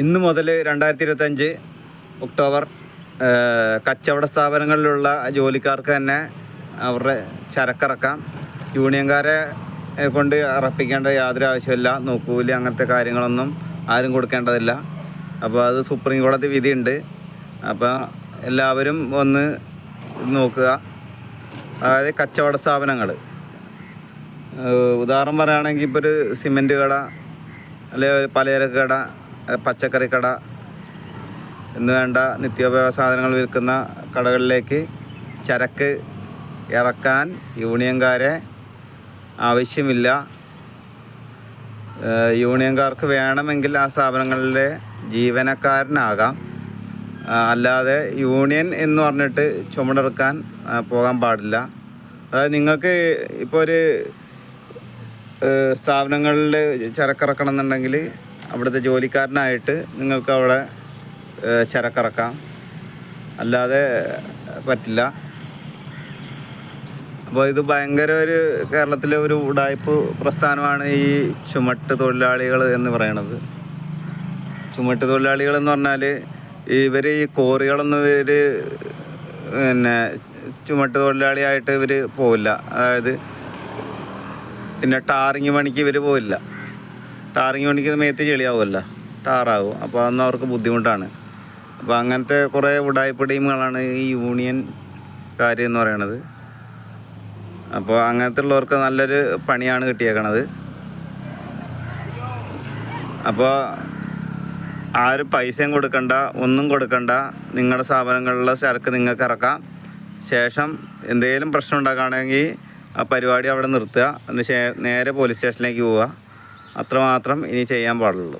ഇന്ന് മുതൽ രണ്ടായിരത്തി ഇരുപത്തഞ്ച് ഒക്ടോബർ കച്ചവട സ്ഥാപനങ്ങളിലുള്ള ജോലിക്കാർക്ക് തന്നെ അവരുടെ ചരക്കിറക്കാം. യൂണിയൻകാരെ കൊണ്ട് അറപ്പിക്കേണ്ട യാതൊരു ആവശ്യമില്ല നോക്കൂലി അങ്ങനത്തെ കാര്യങ്ങളൊന്നും ആരും കൊടുക്കേണ്ടതില്ല. അപ്പോൾ അത് സുപ്രീം കോടതി വിധിയുണ്ട്. അപ്പോൾ എല്ലാവരും ഒന്ന് നോക്കുക. അതായത് കച്ചവട സ്ഥാപനങ്ങൾ ഉദാഹരണം പറയുകയാണെങ്കിൽ ഇപ്പോൾ ഒരു സിമന്റ് കട അല്ലെങ്കിൽ ഒരു പലചരക്ക് കട പച്ചക്കറി കട എന്ന് വേണ്ട നിത്യോപയോഗ സാധനങ്ങൾ വിൽക്കുന്ന കടകളിലേക്ക് ചരക്ക് ഇറക്കാൻ യൂണിയൻകാരെ ആവശ്യമില്ല. യൂണിയൻകാർക്ക് വേണമെങ്കിൽ ആ സ്ഥാപനങ്ങളിലെ ജീവനക്കാരനാകാം. അല്ലാതെ യൂണിയൻ എന്ന് പറഞ്ഞിട്ട് ചുമടെടുക്കാൻ പോകാൻ പാടില്ല. അതായത് നിങ്ങൾക്ക് ഇപ്പോൾ ഒരു സ്ഥാപനങ്ങളിൽ ചരക്കിറക്കണം എന്നുണ്ടെങ്കിൽ അവിടുത്തെ ജോലിക്കാരനായിട്ട് നിങ്ങൾക്ക് അവിടെ ചരക്കിറക്കാം. അല്ലാതെ പറ്റില്ല. അപ്പോൾ ഇത് ഭയങ്കര ഒരു കേരളത്തിലെ ഒരു ഉടായ്പ് പ്രസ്ഥാനമാണ് ഈ ചുമട്ട് തൊഴിലാളികൾ എന്ന് പറയണത്. ചുമട്ട് തൊഴിലാളികൾ എന്ന് പറഞ്ഞാൽ ഇവർ ഈ കോറികളൊന്നും ഇവർ പിന്നെ ചുമട്ട് തൊഴിലാളിയായിട്ട് ഇവർ പോവില്ല. അതായത് പിന്നെ ടാറിങ് പണിക്ക് ഇവർ പോവില്ല. ടാറിങ് പണിക്ക് മേത്ത് ചെളിയാവുമല്ല. ടാറാവും അപ്പോൾ അതൊന്നും അവർക്ക് ബുദ്ധിമുട്ടാണ്. അപ്പോൾ അങ്ങനത്തെ കുറേ ഉടായ്പ ടീമുകളാണ് ഈ യൂണിയൻ കാര്യം എന്ന് പറയണത്. അപ്പോൾ അങ്ങനത്തെ ഉള്ളവർക്ക് നല്ലൊരു പണിയാണ് കിട്ടിയേക്കണത്. അപ്പോൾ ആരും പൈസയും കൊടുക്കണ്ട ഒന്നും കൊടുക്കണ്ട. നിങ്ങളുടെ സ്ഥാപനങ്ങളിലെ ചരക്ക് നിങ്ങൾക്ക് ഇറക്കാം. ശേഷം എന്തെങ്കിലും പ്രശ്നം ഉണ്ടാക്കുകയാണെങ്കിൽ ആ പരിപാടി അവിടെ നിർത്തുക. എന്നിട്ട് നേരെ പോലീസ് സ്റ്റേഷനിലേക്ക് പോവുക. അത്രമാത്രം ഇനി ചെയ്യാൻ പാടുള്ളൂ.